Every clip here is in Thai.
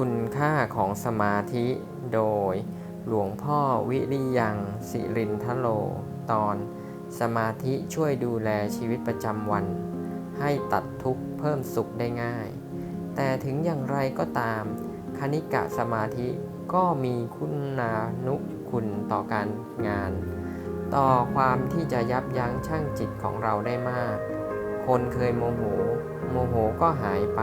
คุณค่าของสมาธิโดย หลวงพ่อวิริยังสิรินทโล ตอนสมาธิช่วยดูแลชีวิตประจำวัน ให้ตัดทุกข์เพิ่มสุขได้ง่าย แต่ถึงอย่างไรก็ตาม คณิกะสมาธิก็มีคุณานุคุณต่อการงาน ต่อความที่จะยับยั้งชั่งจิตของเราได้มาก คนเคยโมโห โมโหก็หายไป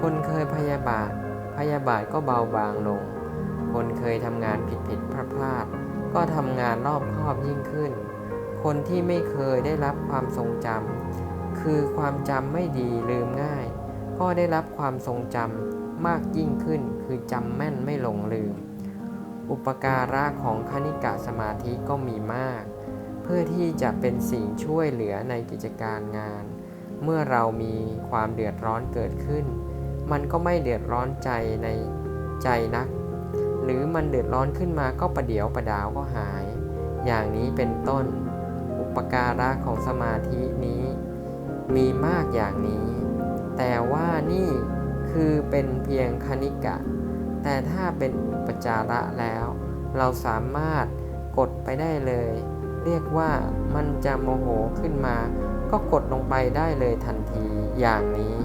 คนเคยพยาบาท พยาบาทก็เบาบางลง คนเคยทำงานผิดผิดพลาดพลาดก็ทำงานรอบคอบยิ่งขึ้น คนที่ไม่เคยได้รับความทรงจำคือความจำไม่ดีลืมง่าย ก็ได้รับความทรงจำมากยิ่งขึ้น คือจำแม่นไม่หลงลืม อุปการะของคณิกะสมาธิก็มีมาก เพื่อที่จะเป็นสิ่งช่วยเหลือในกิจการงาน เมื่อเรามีความเดือดร้อนเกิดขึ้น มันก็ไม่เดือดร้อนใจในใจนัก หรือมันเดือดร้อนขึ้นมาก็ประเดี๋ยวประดาวก็หาย อย่างนี้เป็นต้น อุปการะของสมาธินี้ มีมากอย่างนี้ แต่ว่านี่คือเป็นเพียงคณิกะ แต่ถ้าเป็นอุปจาระแล้ว เราสามารถกดไปได้เลย เรียกว่ามันจะโมโหขึ้นมา ก็กดลงไปได้เลยทันทีอย่างนี้